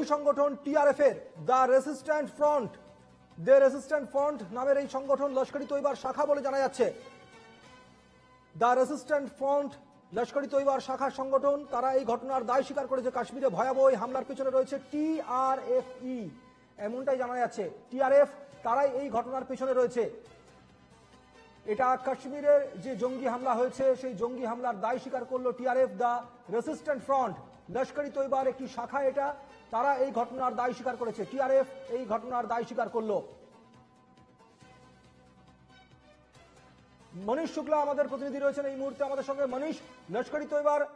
জঙ্গি সংগঠন টিআরএফ এর the resistant front. The resistant front নামের এই সংগঠন লস্করি তৈবার শাখা বলে জানা যাচ্ছে। দ্য রেসিস্ট্যান্ট ফ্রন্ট লস্করি তৈবার শাখা সংগঠন, তারা এই ঘটনার দায় স্বীকার করেছে কাশ্মীরে ভয়াবহ হামলার পেছনে রয়েছে টিআরএফই। এমনটাই জানা যাচ্ছে। টিআরএফ, তারাই এই ঘটনার পেছনে রয়েছে। এটা কাশ্মীরের যে জঙ্গি হামলা হয়েছে, সেই জঙ্গি হামলার দায় স্বীকার করল TRF, the resistant front. Lashkar তৈবার একটি শাখা এটা, তারা এই ঘটনার দায় স্বীকার করেছে। টিআরএফ এই ঘটনার দায় স্বীকার করল। মনীষ শুক্লা আমাদের প্রতিনিধি রয়েছেন এই মুহূর্তে আমাদের সঙ্গে মনীষ লস্করি তৈবার আহ,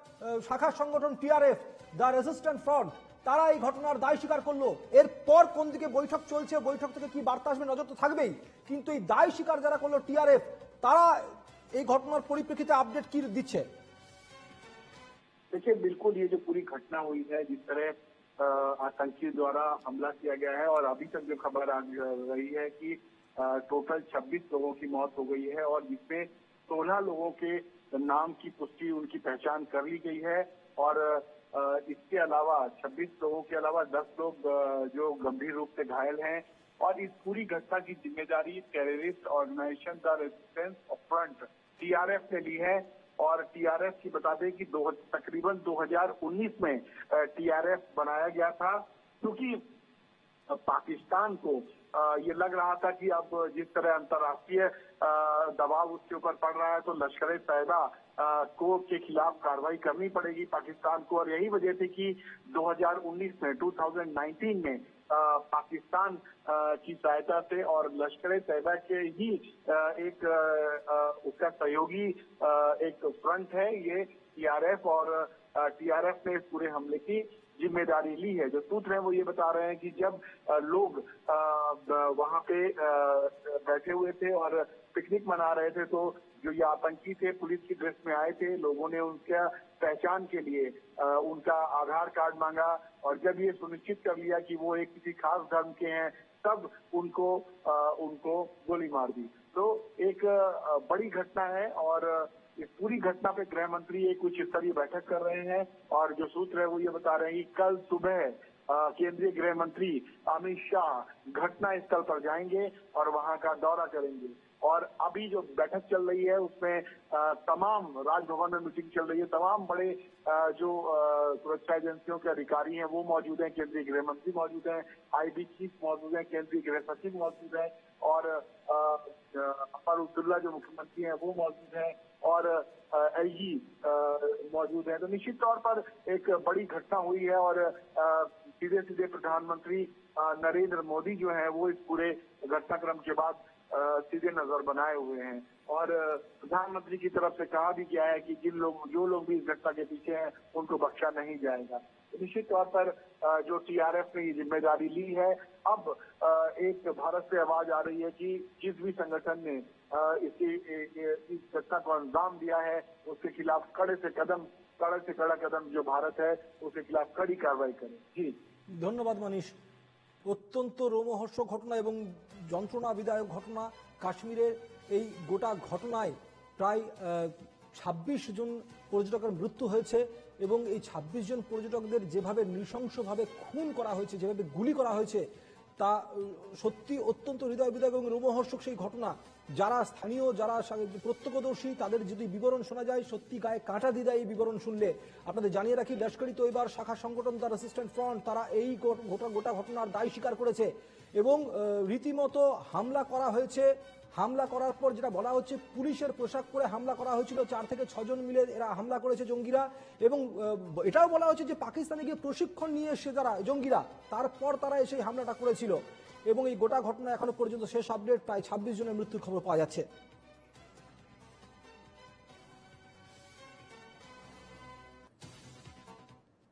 শাখা সংগঠন টিআরএফ দ্য রেসিস্ট্যান্ট ফ্রন্ট তারা এই ঘটনার দায় স্বীকার করলো এরপর কোন দিকে বৈঠক চলছে বৈঠক থেকে কি বার্তা আসবে নজর তো থাকবেই কিন্তু এই দায় স্বীকার যারা করলো টিআরএফ তারা এই ঘটনার পরিপ্রেক্ষিতে আপডেট কি দিচ্ছে देखिए बिल्कुल ये जो पूरी घटना हुई है जिस तरह अ, आतंकी द्वारा हमला किया गया है और अभी तक जो खबर आ रही है कि अ, टोटल 26 लोगों की मौत हो गई है और जिसमें 16 लोगों के नाम की पुष्टि उनकी पहचान कर ली गई है और इसके अलावा 26 लोगों के अलावा 10 लोग जो गंभीर रूप से घायल हैं और इस पूरी घटना की ज़िम्मेदारी terrorist organisation the resistance front TRF ने ली है और टीआरएफ की बता दें कि दो, तकरीबन 2019 में टीआरएफ बनाया गया था क्योंकि पाकिस्तान को ये लग रहा था कि अब जिस तरह अंतर्राष्ट्रीय दबाव उसके ऊपर पड़ रहा है तो लश्कर तैयबा को के खिलाफ कार्रवाई करनी पड़ेगी पाकिस्तान को। और यही वजह थी कि 2019 में 2019 में पाकिस्तान की सहायता से और लश्कर तैयबा के ही एक उसका सहयोगी एक फ्रंट है ये टीआरएफ और टीआरएफ ने इस पूरे हमले की ज़िम्मेदारी ली है। जो सूत्र है वो ये बता रहे हैं कि जब लोग वहाँ पे बैठे हुए थे और पिकनिक मना रहे थे तो जो ये आतंकी थे पुलिस की ड्रेस में आए थे लोगों ने उनका पहचान के लिए अ, उनका आधार कार्ड मांगा और जब ये सुनिश्चित कर लिया कि वो एक किसी खास धर्म के हैं तब उनको अ, उनको गोली मार दी। तो एक बड़ी घटना है और इस पूरी घटना पे गृह मंत्री एक उच्च स्तरीय बैठक कर रहे हैं और जो सूत्र है वो ये बता रहे हैं कि कल सुबह केंद्रीय गृह मंत्री अमित शाह घटना स्थल पर जाएँगे और वहाँ का दौरा करेंगे। और अभी जो बैठक चल रही है, उसमें तमाम राजभवन में मीटिंग चल रही है। तमाम बड़े जो सुरक्षा एजेंसियों के अधिकारी हैं, वो मौजूद हैं। केंद्रीय गृह मंत्री मौजूद हैं, आईबी चीफ मौजूद हैं, केंद्रीय गृह सचिव मौजूद हैं और अपर उब्दुल्ला जो मुख्यमंत्री हैं, वो मौजूद हैं और एलजी मौजूद हैं। तो निश्चित तौर पर एक बड़ी घटना हुई है और सीधे सीधे प्रधानमंत्री नरेंद्र मोदी जो है, वो इस पूरे घटनाक्रम के बाद सीधे नज़र बनाए हुए हैं। और प्रधानमंत्री की तरफ़ से कहा भी गया है कि जिन लोग, जो लोग भी इस घटना के पीछे हैं, उनको बख्शा नहीं जाएगा। तो निश्चित तौर पर जो टीआरएफ ने ये ज़िम्मेदारी ली है, अब एक भारत से आवाज़ आ रही है कि जिस भी संगठन ने इसी इस घटना को अंजाम दिया है, उसके खिलाफ कड़े से कदम, कड़े से कड़ा कदम जो भारत है, उसके खिलाफ कड़ी कार्रवाई करे। जी। ধন্যবাদ মানিস অত্যন্ত রোমহর্ষ ঘটনা এবং যন্ত্রণা বিদায়ক ঘটনা কাশ্মীরের এই গোটা ঘটনায় প্রায় ছাব্বিশ জন পর্যটকের মৃত্যু হয়েছে এবং এই ছাব্বিশ জন পর্যটকদের যেভাবে নৃশংসভাবে খুন করা হয়েছে, যেভাবে গুলি করা হয়েছে তা সত্যি অত্যন্ত হৃদয় বিদায়ক এবং রোমহর্ষক সেই ঘটনা। যারা স্থানীয়, যারা প্রত্যক্ষদর্শী, তাদের যদি বিবরণ শোনা যায়, সত্যি গায়ে কাঁটা দিদা এই বিবরণ শুনলে। আপনাদের জানিয়ে রাখি লস্করি তৈবার শাখা সংগঠন, তার রেসিস্ট্যান্ট ফ্রন্ট তারা এই গোটা গোটা ঘটনার দায় স্বীকার করেছে। এবং রীতিমতো হামলা করা হয়েছে। হামলা করার পর যেটা বলা হচ্ছে, পুলিশের পোশাক পরে হামলা করা হয়েছিল। চার থেকে ছজন মিলে এরা হামলা করেছে জঙ্গিরা এবং এটাও বলা হচ্ছে যে পাকিস্তানে গিয়ে প্রশিক্ষণ নিয়ে এসে তারা জঙ্গিরা, তারপর তারা এসে হামলাটা করেছিল। এবং এই গোটা ঘটনা এখনও পর্যন্ত শেষ আপডেট, প্রায় ছাব্বিশ জনের মৃত্যুর খবর পাওয়া যাচ্ছে।